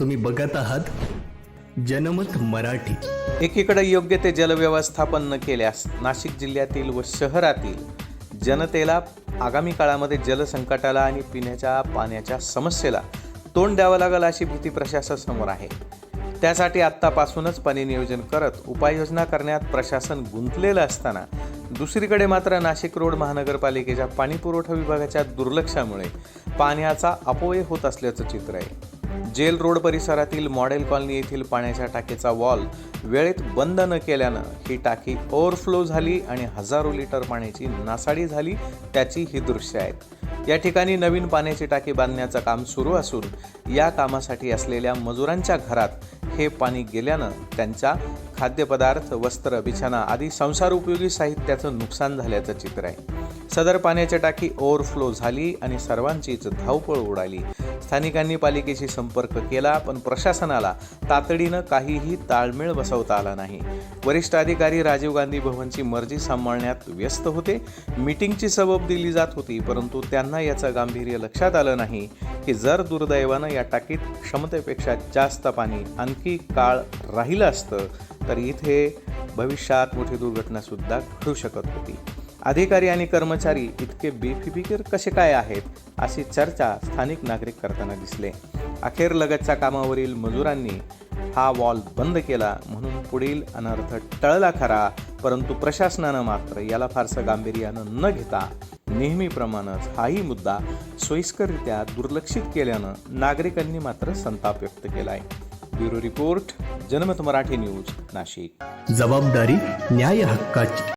तुम्ही बघत आहात जनमत मराठी. एकीकडे योग्य ते जलव्यवस्थापन न केल्यास नाशिक जिल्ह्यातील व शहरातील जनतेला आगामी काळामध्ये जलसंकटाला आणि पिण्याच्या पाण्याच्या समस्येला तोंड द्यावं लागेल अशी भीती प्रशासनासमोर आहे. त्यासाठी आत्तापासूनच पाणी नियोजन करत उपाययोजना करण्यात प्रशासन गुंतलेलं असताना दुसरीकडे मात्र नाशिक रोड महानगरपालिकेच्या पाणीपुरवठा विभागाच्या दुर्लक्षामुळे पाण्याचा अपव्यय होत असल्याचं चित्र आहे. जेल रोड परिसरातील मॉडेल कॉलनी येथील पाण्याच्या टाकीचा वॉल वेळेत बंद न केल्यानं ही टाकी ओव्हरफ्लो झाली आणि हजारो लिटर पाण्याची नासाडी झाली त्याची ही दृश्य आहेत. या ठिकाणी नवीन पाण्याची टाकी बांधण्याचं काम सुरू असून या कामासाठी असलेल्या मजुरांच्या घरात हे पाणी गेल्यानं त्यांच्या खाद्यपदार्थ वस्त्र बिछाना आदी संसार उपयोगी साहित्याचं नुकसान झाल्याचं चित्र आहे. सदर पाण्याची टाकी ओव्हरफ्लो झाली आणि सर्वांचीच धावपळ उडाली. स्थानिकांनी पालिकेशी संपर्क केला पण प्रशासनाला तातडीनं काहीही ताळमेळ बसवता आला नाही. वरिष्ठ अधिकारी राजीव गांधी भवनची मर्जी सांभाळण्यात व्यस्त होते. मीटिंगची सबब दिली जात होती परंतु त्यांना याचं गांभीर्य लक्षात आलं नाही की जर दुर्दैवानं या टाकीत क्षमतेपेक्षा जास्त पाणी आणखी काळ राहिलं असतं तर इथे भविष्यात मोठी दुर्घटनासुद्धा घडू शकत होती. अधिकारी आणि कर्मचारी इतके बेफिकिर कसे काय आहेत अशी चर्चा स्थानिक नागरिक करताना दिसले. अखेर लगतच्या कामावरील मजुरांनी हा वॉल बंद केला म्हणून पुढील अनर्थ टळला खरा परंतु प्रशासनानं मात्र याला फारसं गांभीर्यानं न घेता नेहमीप्रमाणेच हाही मुद्दा सोयीस्कररित्या दुर्लक्षित केल्यानं नागरिकांनी मात्र संताप व्यक्त केला आहे ब्युरो रिपोर्ट जनमत मराठी न्यूज नाशिक. जबाबदारी न्याय हक्काची.